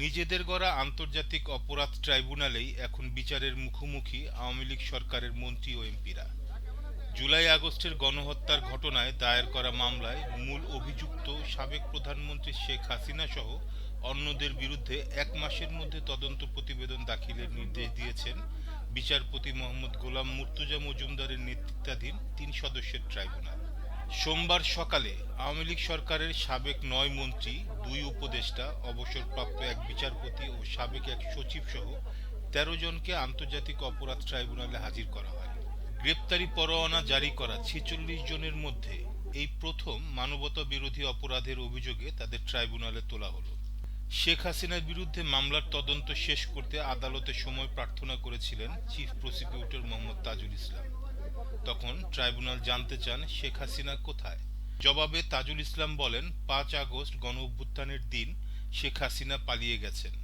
নিজেদের গড়া আন্তর্জাতিক অপরাধ ট্রাইব্যুনালেই এখন বিচারের মুখোমুখি আওয়ামী লীগ সরকারের মন্ত্রী ও এমপিরা। জুলাই আগস্টের গণহত্যার ঘটনায় দায়ের করা মামলায় মূল অভিযুক্ত সাবেক প্রধানমন্ত্রী শেখ হাসিনা সহ অন্যদের বিরুদ্ধে এক মাসের মধ্যে তদন্ত প্রতিবেদন দাখিলের নির্দেশ দিয়েছেন বিচারপতি মোহাম্মদ গোলাম মুর্তুজা মজুমদারের নেতৃত্বাধীন তিন সদস্যের ট্রাইব্যুনাল। সোমবার সকালে আওয়ামী লীগ সরকারের সাবেক নয় মন্ত্রী, দুই উপদেষ্টা, অবসরপ্রাপ্ত এক বিচারপতি ও সাবেক এক সচিব সহ তেরো জনকে আন্তর্জাতিক অপরাধ ট্রাইব্যুনালে হাজির করা হয়। গ্রেপ্তারি পরোয়ানা জারি করা ছেচল্লিশ জনের মধ্যে এই প্রথম মানবতা বিরোধী অপরাধের অভিযোগে তাদের ট্রাইব্যুনালে তোলা হলো। শেখ হাসিনার বিরুদ্ধে মামলার তদন্ত শেষ করতে আদালতে সময় প্রার্থনা করেছিলেন চিফ প্রসিকিউটর মোহাম্মদ তাজুল ইসলাম। তখন ট্রাইব্যুনাল জানতে চান শেখ হাসিনা কোথায়। জবাবে তাজুল ইসলাম বলেন, পাঁচ আগস্ট গণ অভ্যুত্থানের দিন শেখ হাসিনা পালিয়ে গেছেন।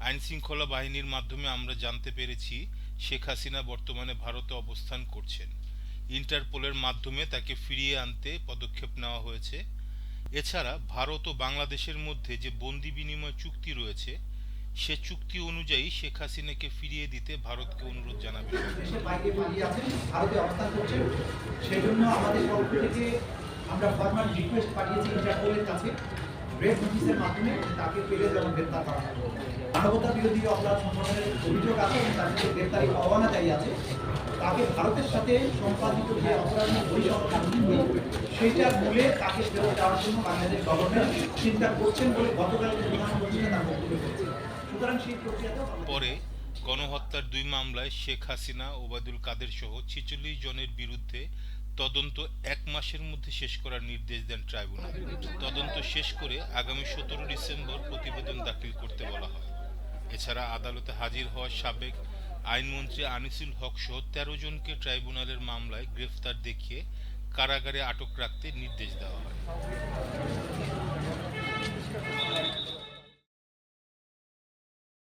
আইন শৃঙ্খলা বাহিনীর মাধ্যমে আমরা জানতে পেরেছি শেখ হাসিনা বর্তমানে ভারতে অবস্থান করছেন। ইন্টারপোলের মাধ্যমে তাকে ফিরিয়ে আনতে পদক্ষেপ নেওয়া হয়েছে। এছাড়া ভারত ও বাংলাদেশের মধ্যে যে বন্দি বিনিময় চুক্তি রয়েছে সে চুক্তি অনুযায়ী শেখ হাসিনাকে ফিরিয়ে দিতে ভারতকে অনুরোধ জানাবে। দেশের বাইরে পালিয়ে আছেন ভারতে অবস্থান করছেন সেই জন্য আমাদের পক্ষ থেকে আমরা ফরমাল রিকোয়েস্ট পাঠিয়েছি ইন্টারপোলের কাছে। ব্রেড নোটিসের মাধ্যমে তাকে পেলে যেমন গ্রেপ্তার করা হয় মানবতা বিরোধী অপরাধ অভিযোগ আছে এবং তার সাথে গ্রেপ্তারি আছে। তাকে ভারতের সাথে সম্পাদিত যে বৈষম্য কানুন সেইটার মূলে তাকে ফেরত দেওয়ার জন্য বাংলাদেশ গভর্নমেন্ট চিন্তা করছেন বলে গতকাল প্রধানমন্ত্রী তার বক্তব্য পরে গণহত্যার দুই মামলায় শেখ হাসিনা, ওবায়দুল কাদের সহ ছেচল্লিশ জনের বিরুদ্ধে তদন্ত এক মাসের মধ্যে শেষ করার নির্দেশ দেন ট্রাইব্যুনাল। তদন্ত শেষ করে আগামী সতেরো ডিসেম্বর প্রতিবেদন দাখিল করতে বলা হয়। এছাড়া আদালতে হাজির হওয়া সাবেক আইনমন্ত্রী আনিসুল হক সহ তেরো জনকে ট্রাইব্যুনালের মামলায় গ্রেফতার দেখিয়ে কারাগারে আটক রাখতে নির্দেশ দেওয়া হয়।